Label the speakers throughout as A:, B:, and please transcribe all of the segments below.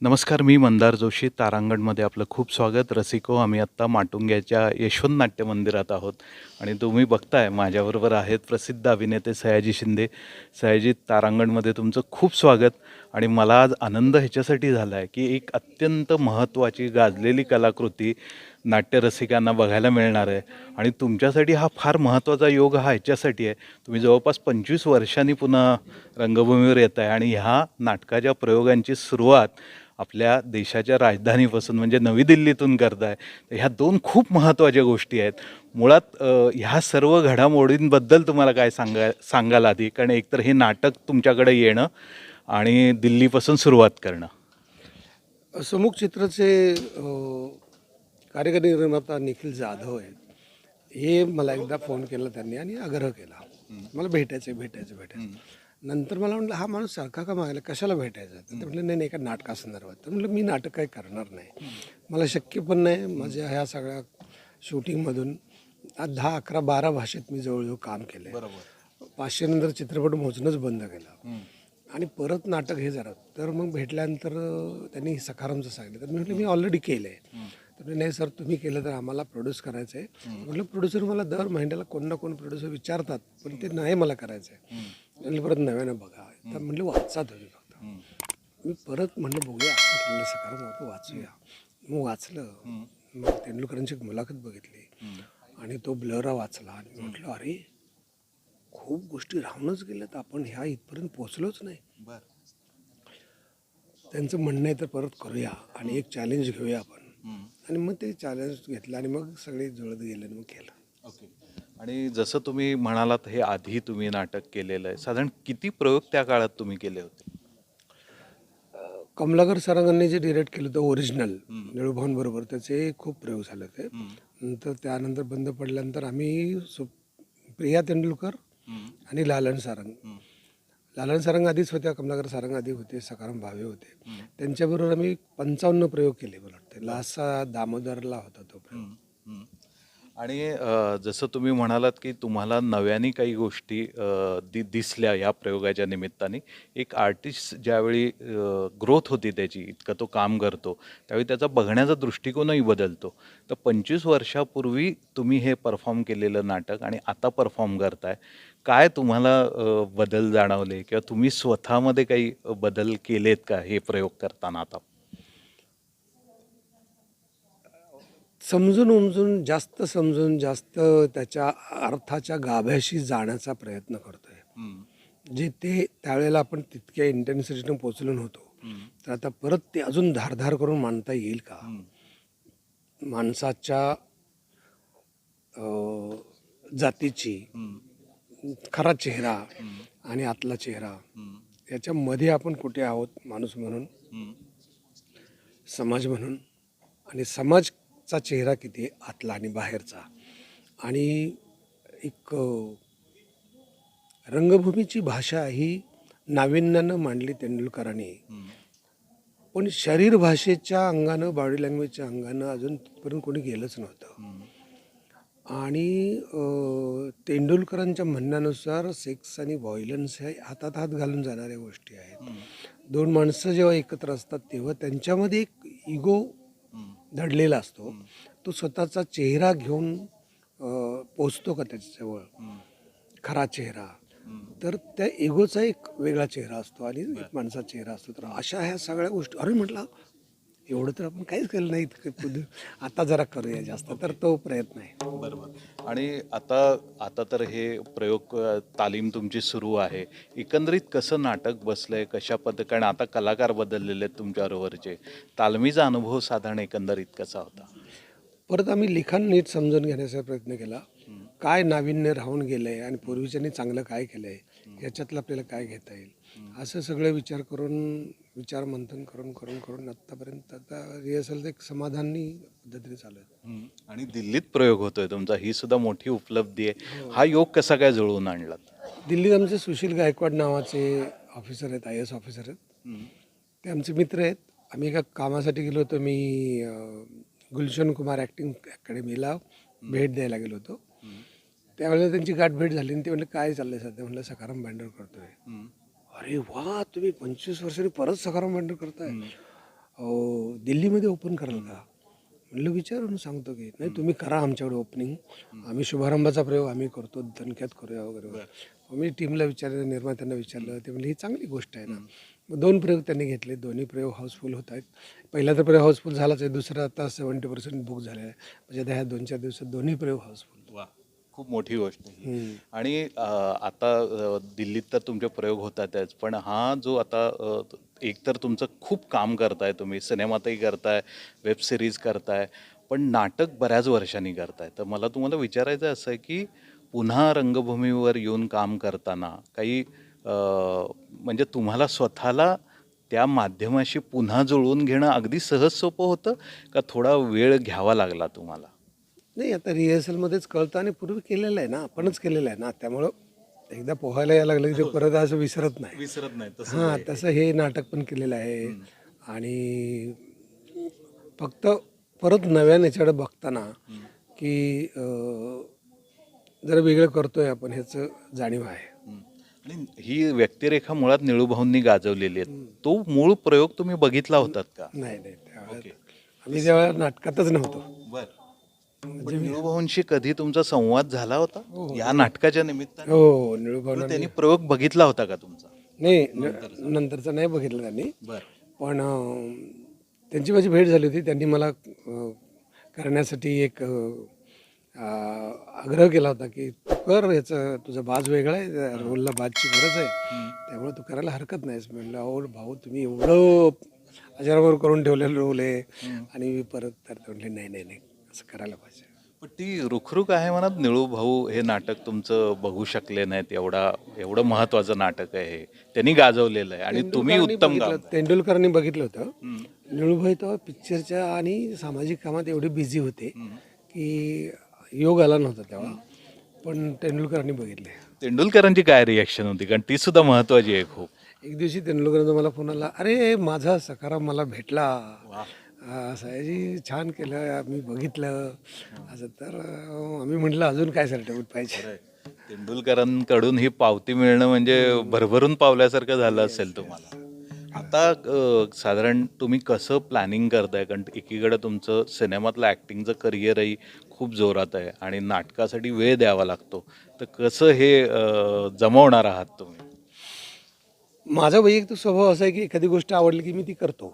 A: नमस्कार मी मंदार जोशी तारांगणमध्ये आपलं खूप स्वागत. रसिको आम्ही आत्ता माटुंग्याच्या यशवंत नाट्य मंदिरात आहोत. आणि तुम्ही बघताय माझ्याबरोबर आहेत प्रसिद्ध अभिनेते सयाजी शिंदे. सयाजी तारांगणमध्ये तुमचं खूप स्वागत. आणि मला आज आनंद ह्याच्यासाठी झाला आहे की एक अत्यंत महत्त्वाची गाजलेली कलाकृती नाट्यरसिकांना बघायला मिळणार आहे. आणि तुमच्यासाठी हा फार महत्त्वाचा योग हा ह्याच्यासाठी आहे. तुम्ही जवळपास पंचवीस वर्षांनी पुन्हा रंगभूमीवर येत आहे आणि ह्या नाटकाच्या प्रयोगांची सुरुवात आपल्या देशाच्या राजधानीपासून म्हणजे नवी दिल्लीतून करताय. तर ह्या दोन खूप महत्त्वाच्या गोष्टी आहेत. मुळात ह्या सर्व घडामोडींबद्दल तुम्हाला काय सांगा सांगाल आधी? कारण एकतर हे नाटक तुमच्याकडे येणं आणि दिल्लीपासून सुरुवात करणं.
B: समुख चित्रचे कार्यकारी निर्माता निखिल जाधव आहेत. हे मला एकदा फोन केला त्यांनी आणि आग्रह केला. मला भेटायचं भेटायचं भेटायचं नंतर मला म्हटलं हा माणूस सारखा का मागायला? कशाला भेटायचा तर ते म्हटलं नाही नाही एका नाटकासंदर्भात. तर म्हटलं मी नाटक काही करणार नाही. मला शक्य पण नाही. माझ्या ह्या सगळ्या शूटिंगमधून आज दहा अकरा बारा भाषेत मी जवळजवळ काम केलं
A: बरोबर.
B: पाचशे नंतर चित्रपट मोजणंच बंद केलं. आणि परत नाटक हे झालं तर मग भेटल्यानंतर त्यांनी सखारामचं सांगितलं. तर मी म्हटलं मी ऑलरेडी केलं आहे तर नाही सर तुम्ही केलं तर आम्हाला प्रोड्यूस करायचं आहे म्हटलं प्रोड्युसर मला दर महिन्याला कोण ना कोण प्रोड्युसर विचारतात पण ते नाही मला करायचं आहे म्हणलं परत नव्यानं बघा. तर म्हटलं वाचा तुम्ही फक्त. मी परत म्हणलं बघूया. सकाराम वाचूया. मग वाचलं. मग तेंडुलकरांची एक मुलाखत बघितली. आणि तो ब्लरा वाचला. आणि म्हटलं अरे खूप गोष्टी राहूनच गेल्यात. आपण ह्या इथपर्यंत पोहोचलोच नाही.
A: बरं.
B: त्यांचं म्हणणं आहे तर परत करूया आणि एक चॅलेंज घेऊया आपण. आणि मग ते चॅलेंज घेतलं आणि मग सगळे जुळत गेले आणि मग केलं.
A: ओके. आणि जसं तुम्ही म्हणालात हे आधी तुम्ही नाटक केलेलं आहे. साधारण किती प्रयोग त्या काळात तुम्ही केले होते?
B: कमलाकर सरांनी जे डिरेक्ट केलं होतं ओरिजिनल निळूभाऊन बरोबर त्याचे खूप प्रयोग झाले होते. नंतर त्यानंतर बंद पडल्यानंतर आम्ही सु प्रिया तेंडुलकर आणि लालन सारंग. लालन सारंग आधीच होत्या कमलाकर सारंग आधी होते सकाराम भावे होते. त्यांच्याबरोबर आम्ही पंचावन्न प्रयोग केले मला वाटते. लासा दामोदरला होता तो प्रयोग.
A: आणि जसं तुम्ही म्हणालात की तुम्हाला नव्याने काही गोष्टी दि दिसल्या या प्रयोगाच्या निमित्ताने एक आर्टिस्ट ज्यावेळी ग्रोथ होती त्याची इतकं तो काम करतो त्यावेळी त्याचा बघण्याचा दृष्टिकोनही बदलतो. तर पंचवीस वर्षापूर्वी तुम्ही हे परफॉर्म केलेलं नाटक आणि आता परफॉर्म करताय. काय तुम्हाला बदल जाणवले किंवा तुम्ही स्वतःमध्ये काही बदल केलेत का हे प्रयोग करताना आता?
B: समजून उमजून जास्त समजून जास्त त्याच्या अर्थाच्या गाभ्याशी जाण्याचा प्रयत्न करतोय. जे ते त्यावेळेला आपण तितक्या इंटेन्सिटीनं पोचलो नव्हतो. तर आता परत ते अजून धारधार करून मांडता येईल का? माणसाच्या जातीची खरा चेहरा आणि आतला चेहरा याच्यामध्ये आपण कुठे आहोत माणूस म्हणून? समाज म्हणून. आणि समाजचा चेहरा किती आहे? आतला आणि बाहेरचा. आणि एक रंगभूमीची भाषा ही नाविन्यानं मांडली तेंडुलकरांनी. पण शरीर भाषेच्या अंगानं बॉडी लँग्वेजच्या अंगानं अजून तिथपर्यंत कोणी गेलंच नव्हतं. आणि तेंडुलकरांच्या म्हणण्यानुसार सेक्स आणि व्हायलन्स ह्या हातात हात घालून जाणाऱ्या गोष्टी आहेत. दोन माणसं जेव्हा एकत्र असतात तेव्हा त्यांच्यामध्ये एक इगो दडलेला असतो. तो स्वतःचा चेहरा घेऊन पोचतो का त्याच्याजवळ? खरा चेहरा. तर त्या इगोचा एक वेगळा चेहरा असतो आणि एक माणसाचा चेहरा असतो. तर अशा ह्या सगळ्या गोष्टी अरे म्हटलं एवढं तर आपण काहीच केलं नाही. आता जरा करूया जास्त तर तो प्रयत्न आहे.
A: बरोबर. आणि आता आता तर हे प्रयोग तालीम तुमची सुरू आहे. एकंदरीत कसं नाटक बसलंय कशा पद्धत कारण आता कलाकार बदललेले आहेत तुमच्याबरोबरचे तालमीचा अनुभव साधारण एकंदरीत कसा होता?
B: परत आम्ही लिखाण नीट समजून घेण्याचा प्रयत्न केला. काय नाविन्य राहून गेलंय आणि पूर्वीच्यांनी चांगलं काय केलंय याच्यातलं आपल्याला काय घेता येईल? असं सगळं विचार करून विचार मंथन करून करून करून आत्तापर्यंत आता रिहर्सल एक समाधानी पद्धतीने चालू आहे
A: आणि दिल्लीत प्रयोग होतोय तुमचा. ही सुद्धा मोठी उपलब्धी आहे. हा. योग कसा काय जुळवून आणलात?
B: दिल्लीत आमचे सुशील गायकवाड नावाचे ऑफिसर आहेत आय एस ऑफिसर आहेत. ते आमचे मित्र आहेत. आम्ही एका कामासाठी गेलो होतो. मी अं, गुलशन कुमार ॲक्टिंग अकॅडमीला भेट द्यायला गेलो होतो. त्यावेळेला त्यांची गाठ भेट झाली आणि ते म्हणले काय चाललंय सध्या? म्हणलं सकाराम बँडर करतोय. अरे वा तुम्ही पंचवीस वर्षांनी परत सकाराम बँडर करताय. अहो दिल्लीमध्ये ओपन कराल का? म्हणलं विचारून सांगतो की नाही तुम्ही करा आमच्याकडे ओपनिंग आम्ही शुभारंभाचा प्रयोग आम्ही करतो दणक्यात करूया वगैरे. वगैरे मी टीमला विचारलं निर्मात्यांना विचारलं ते म्हणजे ही चांगली गोष्ट आहे ना. मग दोन प्रयोग त्यांनी घेतले दोन्ही प्रयोग हाऊसफुल होत आहेत. पहिला तर प्रयोग हाऊसफुल झालाच आहे दुसरा आता सेवन्टी पर्सेंट बुक झालेला आहे. म्हणजे आता ह्या दोन चार दिवसात दोन्ही प्रयोग हाऊसफुल
A: वा. खूप मोठी गोष्ट आहे ही. आणि आता दिल्लीत तर तुमचे प्रयोग होतातच पण हा जो आता एकतर तुमचं खूप काम करताय तुम्ही सिनेमातही करताय वेब सिरीज करताय पण नाटक बऱ्याच वर्षांनी करताय. तर मला तुम्हाला विचारायचं असं आहे की पुन्हा रंगभूमीवर येऊन काम करताना काही म्हणजे तुम्हाला स्वतःला त्या माध्यमाशी पुन्हा जुळवून घेणं अगदी सहज सोपं होतं? का थोडा वेळ घ्यावा लागला तुम्हाला?
B: नाही आता रिहर्सलमध्येच कळतं आणि पूर्वी केलेलं आहे ना आपणच केलेलं आहे ना त्यामुळं एकदा पोहायला यायला लागलं की ते परत असं विसरत नाही.
A: विसरत नाही
B: हां तसं हे नाटक पण केलेलं आहे. आणि फक्त परत नव्याने याच्याकडे बघताना की अं, जरा वेगळं करतोय आपण ह्याचं जाणीव आहे.
A: आणि ही व्यक्तिरेखा मुळात निळूभाऊंनी गाजवलेली आहे तो मूळ प्रयोग तुम्ही बघितला होतात का?
B: नाही नाही त्यावेळेला आम्ही तेव्हा नाटकातच नव्हतो.
A: बर. पण निळूभाऊंशी कधी तुमचा संवाद झाला होता? या नाटकाच्या निमित्ताने?
B: हो निळूभावना
A: त्यांनी प्रयोग बघितला होता का तुमचा?
B: नाही नंतरचं. नाही बघितलं त्यांनी.
A: बर.
B: पण त्यांची माझी भेट झाली होती. त्यांनी मला करण्यासाठी एक आग्रह केला होता की तू कर याचं तुझा बाज वेगळा आहे रोलला बाजची गरज आहे. त्यामुळे तू करायला हरकत नाहीस. म्हणलं अहो भाऊ तुम्ही एवढं अजरावर करून ठेवलेलं रोल आहे आणि मी परत तर ते म्हणले नाही नाही नाही असं करायला पाहिजे.
A: पण ती रुखरुख आहे म्हणत निळू भाऊ हे नाटक तुमचं बघू शकले नाहीत एवढा एवढं महत्वाचं नाटक आहे हे. त्यांनी गाजवलेलं आहे आणि तुम्ही
B: तेंडुलकरांनी
A: उत्तम
B: तेंडुलकरांनी बघितलं होतं. निळूभाई तेव्हा पिक्चरच्या आणि सामाजिक कामात एवढे बिझी होते की योग आला नव्हता तेव्हा. पण तेंडुलकरांनी बघितले.
A: तेंडुलकरांची काय रिॲक्शन होती? कारण ती सुद्धा महत्वाची आहे खूप.
B: एक दिवशी तेंडुलकरांचा मला फोन आला अरे माझा सखाराम मला भेटला. सयाजी छान केलं मी बघितलं. असं तर अं, आम्ही म्हटलं अजून काय सर्टिफिकेट पाहिजे?
A: तेंडुलकरांकडून ही पावती मिळणं म्हणजे भरभरून पावल्यासारखं झालं असेल तुम्हाला. आता अ, साधारण तुम्ही कसं प्लॅनिंग करताय? कारण एकीकडे तुमचं सिनेमातलं ॲक्टिंगचं करिअरही खूप जोरात आहे आणि नाटकासाठी वेळ द्यावा लागतो. तर कसं हे अ, जमवणार आहात तुम्ही?
B: माझा वैयक्तिक स्वभाव असा आहे की एखादी गोष्ट आवडली की मी ती करतो.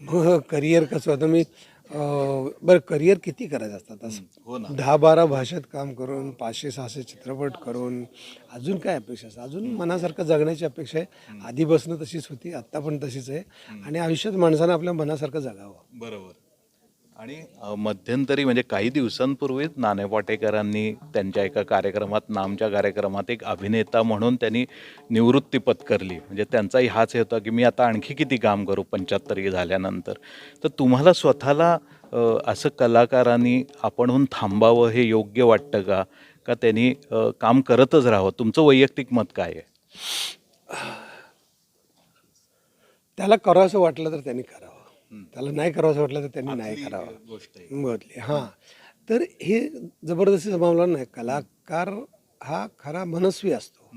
B: मग करिअर कसं होतं? मी बरं करिअर किती करायचं असतात
A: हो
B: असं दहा बारा भाषेत काम करून पाचशे सहाशे चित्रपट करून अजून काय अपेक्षा असतात? अजून मनासारखं जगण्याची अपेक्षा आहे. आधी बसणं तशीच होती आत्ता पण तशीच आहे. आणि आयुष्यात माणसानं आपल्या मनासारखं जगावं.
A: बरोबर. आणि मध्यंतरी म्हणजे काही दिवसांपूर्वीच नाणे पाटेकरांनी त्यांच्या एका कार्यक्रमात नामच्या कार्यक्रमात एक अभिनेता म्हणून त्यांनी निवृत्ती पत्करली. म्हणजे त्यांचाही हाच येतो होता की मी आता आणखी किती काम करू पंच्याहत्तरी झाल्यानंतर. तर तुम्हाला स्वतःला असं कलाकारांनी आपणहून थांबावं हे योग्य वाटतं का? का त्यांनी काम करतच राहावं? तुमचं वैयक्तिक मत काय आहे?
B: त्याला करावंसं वाटलं तर त्यांनी करावं. त्याला नाही करावंसं वाटलं तर त्यांनी नाही करावं. बदली हां. तर हे जबरदस्ती जमावला नाही कलाकार हा खरा मनस्वी असतो.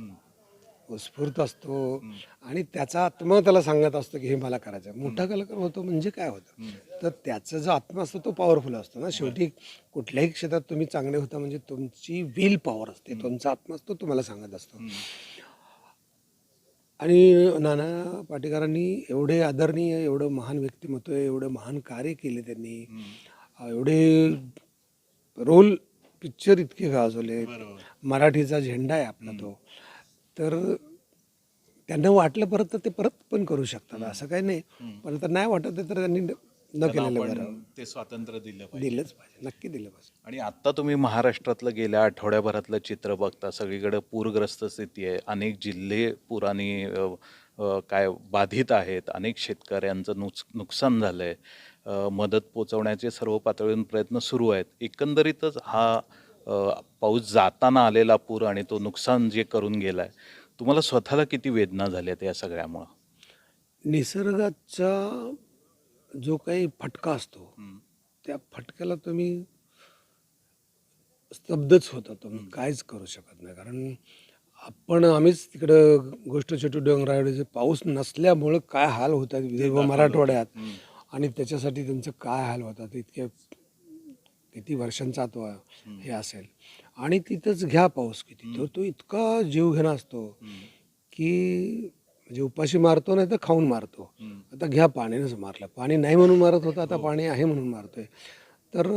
B: उत्स्फूर्त असतो आणि त्याचा आत्मा त्याला सांगत असतो की हे मला करायचं आहे. मोठा कलाकार होतो म्हणजे काय होतं? तर त्याचा जो आत्मा असतो तो पॉवरफुल असतो ना. शेवटी कुठल्याही क्षेत्रात तुम्ही चांगले होता म्हणजे तुमची विल पॉवर असते. तुमचा आत्मा असतो तुम्हाला सांगत असतो. आणि नाना पाटेकरांनी एवढे आदरणीय एवढं महान व्यक्तिमत्व आहे एवढं महान कार्य केले त्यांनी. एवढे रोल पिक्चर इतके गाजवले. मराठीचा झेंडा आहे आपला तो. तर त्यांना वाटलं परत तर ते परत पण करू शकतात. असं काही नाही. पण तर नाही वाटत तर त्यांनी न- केलेलं बरं
A: ते स्वातंत्र्य दिलं
B: दिलंच पाहिजे. नक्की दिलं पाहिजे.
A: आणि आत्ता तुम्ही महाराष्ट्रातलं गेल्या आठवड्याभरातलं चित्र बघता सगळीकडे पूरग्रस्त स्थिती आहे. अनेक जिल्हे पुराने अ, अ, काय बाधित आहेत अनेक शेतकऱ्यांचं नुकस नुकसान झालं आहे मदत पोचवण्याचे सर्व पातळीवरून प्रयत्न सुरू आहेत. एकंदरीतच हा अ, पाऊस जाताना आलेला पूर आणि तो नुकसान जे करून गेला आहे तुम्हाला स्वतःला किती वेदना झाल्यात या सगळ्यामुळं?
B: निसर्गाचा जो काही फटका असतो त्या फटक्याला तुम्ही स्तब्धच होता तुम्ही. काहीच करू शकत नाही. कारण आपण आम्हीच तिकडं गोष्ट छोटू डोंगरावडीचे पाऊस नसल्यामुळं काय हाल होतात विदर्भ मराठवाड्यात? आणि त्याच्यासाठी त्यांचं काय हाल होतात? इतक्या किती वर्षांचा तो हे असेल. आणि तिथंच घ्या पाऊस किती. तो तो इतका जीवघेणा असतो की म्हणजे उपाशी मारतो नाही तर खाऊन मारतो. आता घ्या पाण्यानेच मारलं. पाणी नाही म्हणून मारत होता आता पाणी आहे म्हणून मारतोय. तर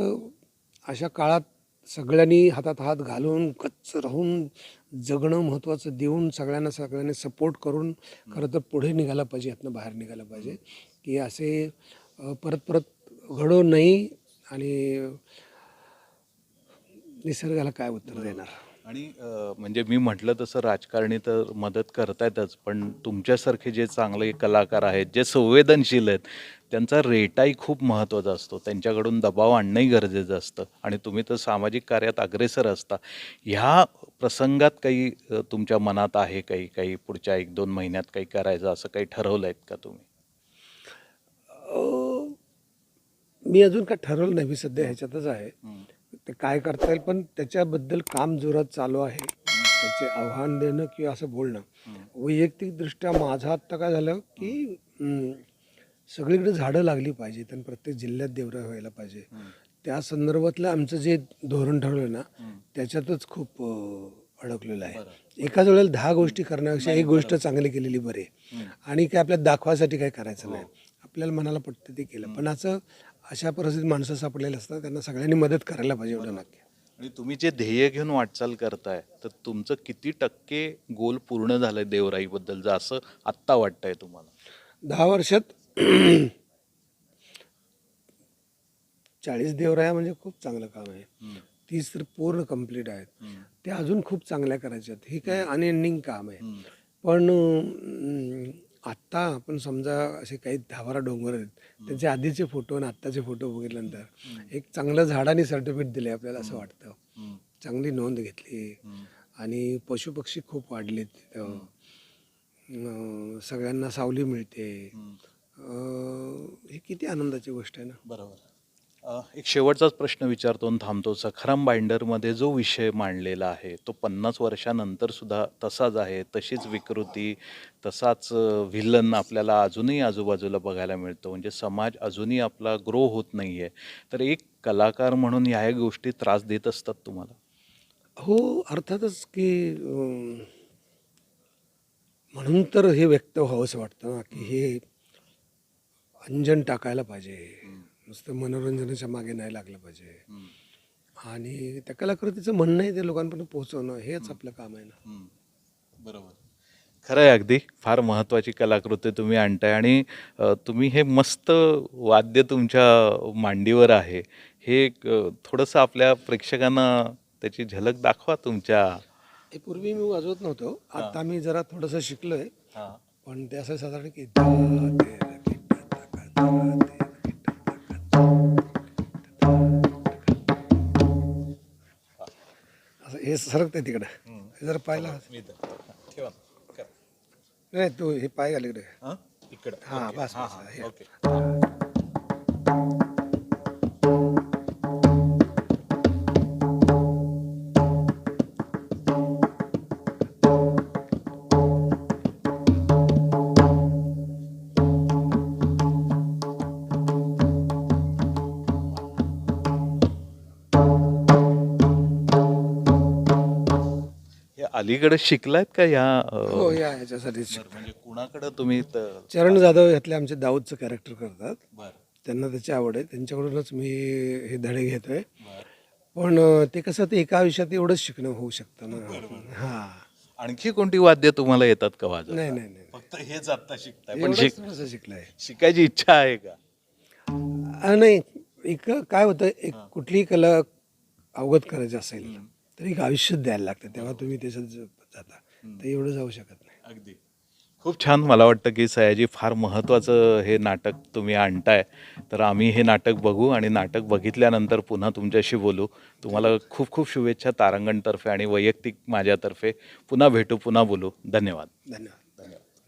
B: अशा काळात सगळ्यांनी हातात हात घालून कच्च राहून जगणं महत्त्वाचं देऊन सगळ्यांना सगळ्यांनी सपोर्ट करून खरं तर पुढे निघायला पाहिजे यातनं बाहेर निघायला पाहिजे. की असे परत परत घडो नाही आणि निसर्गाला काय उत्तर देणार?
A: आणि म्हणजे मी म्हटलं तसं राजकारणी तर मदत करतायतच पण तुमच्यासारखे जे चांगले कलाकार आहेत जे संवेदनशील आहेत त्यांचा रेटाही खूप महत्त्वाचा असतो. त्यांच्याकडून दबाव आणणंही गरजेचं असतं. आणि तुम्ही तर सामाजिक कार्यात अग्रेसर असता. ह्या प्रसंगात काही तुमच्या मनात आहे काही काही पुढच्या एक दोन महिन्यात काही करायचं असं काही ठरवलं आहेत का तुम्ही?
B: मी अजून काय ठरवलं नाही. मी सध्या ह्याच्यातच आहे. ते काय करता येईल पण त्याच्याबद्दल काम जोरात चालू आहे. त्याचे आव्हान देणं किंवा असं बोलणं. वैयक्तिकदृष्ट्या माझं आत्ता काय झालं की सगळीकडे झाडं लागली पाहिजेत आणि प्रत्येक जिल्ह्यात देवरा व्हायला पाहिजे. त्या संदर्भातलं आमचं जे धोरण ठरवलं ना त्याच्यातच खूप अ, अडकलेलं आहे. एकाच वेळेला दहा गोष्टी करण्यापेक्षा एक गोष्ट चांगली केलेली बरी आहे. आणि काय आपल्याला दाखवायसाठी काय करायचं नाही. आपल्याला मनाला पटतं ते केलं. पण असं अशा परिस्थितीत माणसं सापडलेली असतात त्यांना सगळ्यांनी मदत करायला पाहिजे एवढं नक्की.
A: आणि तुम्ही जे ध्येय घेऊन वाटचाल करताय तर तुमचं किती टक्के गोल पूर्ण झालंय देवराईबद्दल जर असं आत्ता वाटतंय तुम्हाला?
B: दहा वर्षात चाळीस देवराया म्हणजे खूप चांगलं काम आहे. तीस तर पूर्ण कंप्लीट आहेत. ते अजून खूप चांगल्या करायच्या आहेत हे काय अनएंडिंग काम आहे. पण आत्ता आपण समजा असे काही बारा डोंगर आहेत त्याचे आधीचे फोटो आणि आत्ताचे फोटो बघितल्यानंतर एक चांगलं झाडाने सर्टिफिकेट दिले आपल्याला असं वाटतं. चांगली नोंद घेतली. आणि पशुपक्षी खूप वाढले तिथं. सगळ्यांना सावली मिळते. ही किती आनंदाची गोष्ट आहे ना.
A: बरोबर. एक शेवटचाच प्रश्न विचारतो आणि थांबतो. सखाराम बाइंडरमध्ये जो विषय मांडलेला आहे तो पन्नास वर्षानंतर सुद्धा तसाच आहे तशीच विकृती तसाच व्हिलन आपल्याला अजूनही आजूबाजूला बघायला मिळतो. म्हणजे समाज अजूनही आपला ग्रो होत नाही आहे तर एक कलाकार म्हणून ह्या गोष्टी त्रास देत असतात तुम्हाला?
B: हो अर्थातच की म्हणून तर हे व्यक्त व्हावंसं वाटतं ना की हे अंजन टाकायला पाहिजे. नुसतं मनोरंजनाच्या मागे नाही लागलं पाहिजे आणि त्या कलाकृतीचं म्हणणं आहे ते लोकांपर्यंत पोहोचवणं हेच आपलं काम आहे ना
A: बरोबर खरं आहे अगदी फार महत्त्वाची कलाकृती तुम्ही आणताय आणि तुम्ही हे मस्त वाद्य तुमच्या मांडीवर आहे हे एक, थोडंसं आपल्या प्रेक्षकांना त्याची झलक दाखवा तुमच्या
B: हे पूर्वी मी वाजवत नव्हतो आता मी जरा थोडंसं शिकलोय
A: हां
B: पण ते असं साधारण की असं हे सरकतंय तिकडं. हे जर पाहिलं
A: ठेवा
B: नाही तू हे पाय घाल इकडे.
A: इकडं.
B: हा बस बस हे.
A: ओके. अलीकडे शिकलायत का या
B: हो या ह्याच्यासाठीच
A: म्हणजे कुणाकडे तुम्ही त-
B: चरण जाधव यातले आमचे दाऊदचं कॅरेक्टर करतात.
A: बर.
B: त्यांना त्याची आवड आहे. त्यांच्याकडूनच मी हे धडे घेतोय. पण अं, ते कसं ते एका आयुष्यात एवढंच शिकणं होऊ शकतं ना. हा.
A: आणखी कोणती वाद्य तुम्हाला येतात का वाजव
B: नाही नाही नाही.
A: फक्त हेच आता शिकताय. पण
B: एवढंच
A: शिक
B: थोडंसं शिकलंय.
A: शिकायची इच्छा आहे का?
B: नाही. एक काय होतं एक कुठलीही कला अवगत करायची असेल तर एक आयुष्य द्यायला लागतं तेव्हा तुम्ही त्याच्यात जाता. तर एवढं जाऊ शकत नाही.
A: अगदी. खूप छान मला वाटतं की सयाजी फार महत्त्वाचं हे नाटक तुम्ही आणताय. तर आम्ही हे नाटक बघू आणि नाटक बघितल्यानंतर पुन्हा तुमच्याशी बोलू. तुम्हाला खूप खूप शुभेच्छा तारांगणतर्फे आणि वैयक्तिक माझ्यातर्फे. पुन्हा भेटू पुन्हा बोलू. धन्यवाद.
B: धन्यवाद.